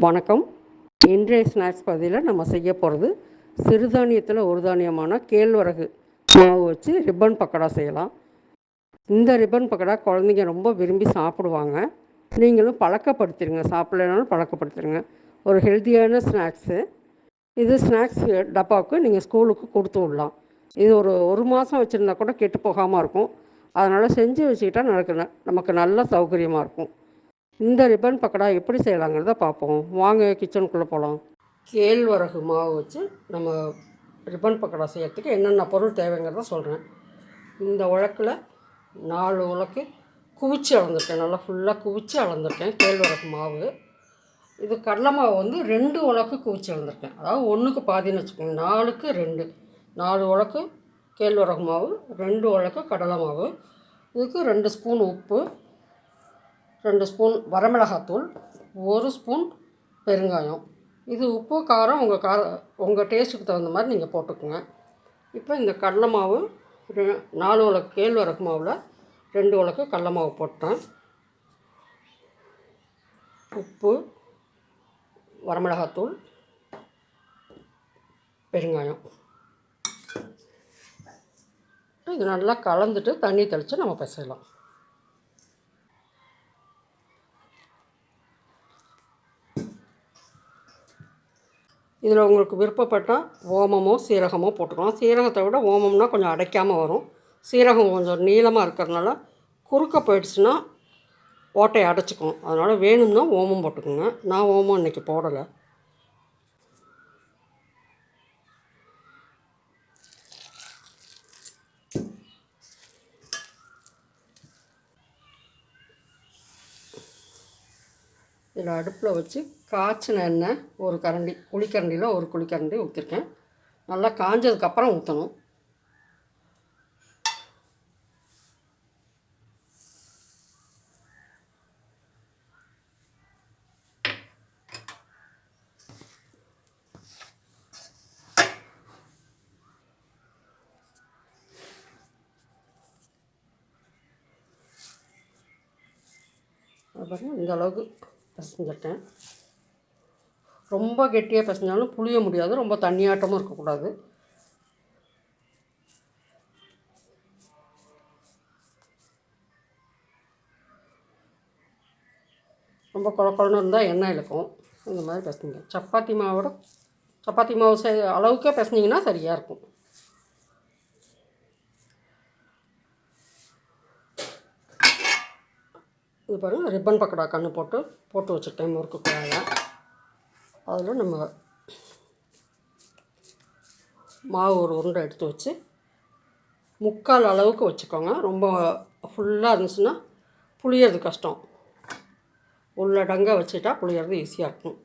வணக்கம். இன்றைய ஸ்நாக்ஸ் பகுதியில் நம்ம செய்ய போகிறது சிறுதானியத்தில் ஒரு தானியமான கேழ்வரகு மாவு வச்சு ரிப்பன் பக்கோடா செய்யலாம். இந்த ரிப்பன் பக்கோடா குழந்தைங்க ரொம்ப விரும்பி சாப்பிடுவாங்க. நீங்களும் பழக்கப்படுத்திடுங்க சாப்பிடலனாலும் பழக்கப்படுத்திடுங்க ஒரு ஹெல்த்தியான ஸ்நாக்ஸு. இது ஸ்நாக்ஸ் டப்பாவுக்கு நீங்கள் ஸ்கூலுக்கு கொடுத்து விடலாம். இது ஒரு ஒரு மாதம் வச்சுருந்தா கூட கெட்டு போகாமல் இருக்கும். அதனால் செஞ்சு வச்சுக்கிட்டா நமக்கு ந- நமக்கு நல்ல சௌகரியமாக இருக்கும். இந்த ரிப்பன் பக்கோடா எப்படி செய்யலாங்கிறத பார்ப்போம். வாங்க கிச்சனுக்குள்ளே போகலாம் கேழ்வரகு மாவு வச்சு நம்ம ரிப்பன் பக்கடா செய்யறதுக்கு என்னென்ன பொருள் தேவைங்கிறத சொல்கிறேன் இந்த உழக்கில் நாலு உலக்கு குவிச்சு அளந்துருக்கேன். நல்லா ஃபுல்லாக குவிச்சு அளந்துருக்கேன் கேழ்வரகு மாவு. இது கடலை மாவு வந்து ரெண்டு உலக்கு குவிச்சு அளந்துருக்கேன். அதாவது ஒன்றுக்கு பாதின்னு வச்சுக்கோங்க. நாலுக்கு ரெண்டு. நாலு உலக்கு கேழ்வரகு மாவு ரெண்டு உலக்கு கடலை மாவு. இதுக்கு ரெண்டு ஸ்பூன் உப்பு. ரெண்டு ஸ்பூன் வரமிளகாத்தூள் ஒரு ஸ்பூன் பெருங்காயம். இது உப்பு காரம் உங்கள் கார உங்கள் டேஸ்ட்டுக்கு தகுந்த மாதிரி நீங்கள் போட்டுக்கோங்க. இப்போ இந்த கடலை மாவு ரெ- நாலு உலக்கு கேழ்வரகு மாவில் ரெண்டு உலக்கு கடலை மாவு போட்டேன். உப்பு வரமிளகாத்தூள் பெருங்காயம். இது நல்லா கலந்துட்டு தண்ணி தெளித்து நம்ம பிசையலாம் இதில் உங்களுக்கு விருப்பப்பட்டால் ஓமமோ சீரகமோ போட்டுக்கலாம். சீரகத்தை விட ஓமம்னா கொஞ்சம் அடைக்காமல் வரும். சீரகம் கொஞ்சம் நீளமாக இருக்கிறதுனால குறுக்க போயிடுச்சுன்னா ஓட்டையை அடைச்சிக்கும் அதனால் வேணும்னா ஓமம் போட்டுக்கோங்க. நான் ஓமம் இன்றைக்கி போடலை. இதில் அடுப்பில் வச்சு காய்ச்சின எண்ணெய் ஒரு கரண்டி குழிக்கரண்டியில் ஒரு குழிக்கரண்டி ஊற்றிருக்கேன் நல்லா காஞ்சதுக்கப்புறம் ஊற்றணும் அப்புறம் இந்த அளவுக்கு பிசைஞ்சிட்டேன் ரொம்ப கெட்டியாக பிசைஞ்சாலும் புளிய முடியாது. ரொம்ப தண்ணியாட்டமும் இருக்கக்கூடாது. ரொம்ப குழக்கொழன்னு இருந்தால் எண்ணெய் இழுக்கும். இந்த மாதிரி பிசைங்க சப்பாத்தி மாவோட சப்பாத்தி மாவு செய் அளவுக்கே பிசைஞ்சிங்கன்னா சரியாக இருக்கும். இது பாருங்கள் ரிப்பன் பக்கோடா கன்று போட்டு போட்டு வச்சுருக்கேன் முறுக்கு குழாயில். அதில் நம்ம மாவு ஒரு உருண்டை எடுத்து வச்சு முக்கால் அளவுக்கு வச்சுக்கோங்க. ரொம்ப ஃபுல்லாக இருந்துச்சுன்னா புளியறது கஷ்டம். உள்ளடங்க வச்சுட்டா புளியறது ஈஸியாக இருக்கும்.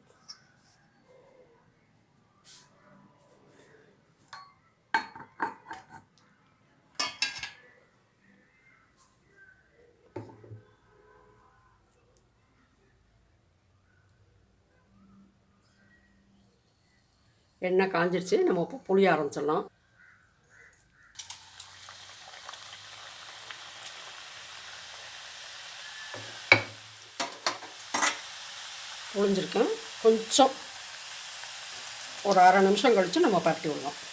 எண்ணெய் காஞ்சிருச்சு. நம்ம இப்போ புளிய ஆரம்பிச்சிடலாம். புளிஞ்சிருக்கேன். கொஞ்சம் ஒரு அரை நிமிஷம் கழித்து நம்ம பரட்டி விடலாம்.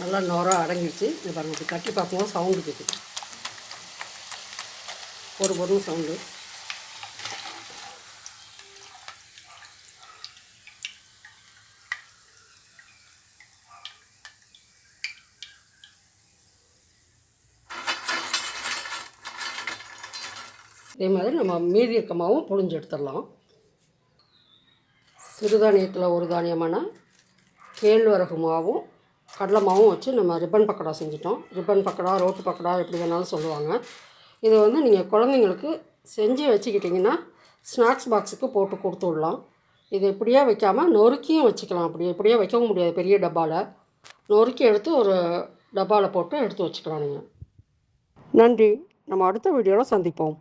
நல்லா நுரம் அடங்கிடுச்சு. இது பாருங்கள் இப்படி கட்டி பார்க்கும்போது சவுண்டு கேட்குது ஒரு பொருள் சவுண்டு இதே மாதிரி நம்ம மீதி இருக்க மாவும் புழிஞ்சு எடுத்துடலாம். சிறுதானியத்தில் ஒரு தானியமான கேழ்வரகு மாவும் கடலை மாவும் வச்சு நம்ம ரிப்பன் பக்கடா செஞ்சிட்டோம். ரிப்பன் பக்கோடா ரோட்டு பக்கோடா எப்படி வேணாலும் சொல்லுவாங்க. இது வந்து நீங்கள் குழந்தைங்களுக்கு செஞ்சு வச்சுக்கிட்டிங்கன்னா ஸ்நாக்ஸ் பாக்ஸுக்கு போட்டு கொடுத்து விடலாம் இது இப்படியே வைக்காமல் நொறுக்கியும் வச்சுக்கலாம். அப்படி இப்படியே வைக்கவும் முடியாது பெரிய டப்பாவில் நொறுக்கி எடுத்து ஒரு டப்பாவில் போட்டு எடுத்து வச்சுக்கலாம் நீங்கள் நன்றி. நம்ம அடுத்த வீடியோவில் சந்திப்போம்.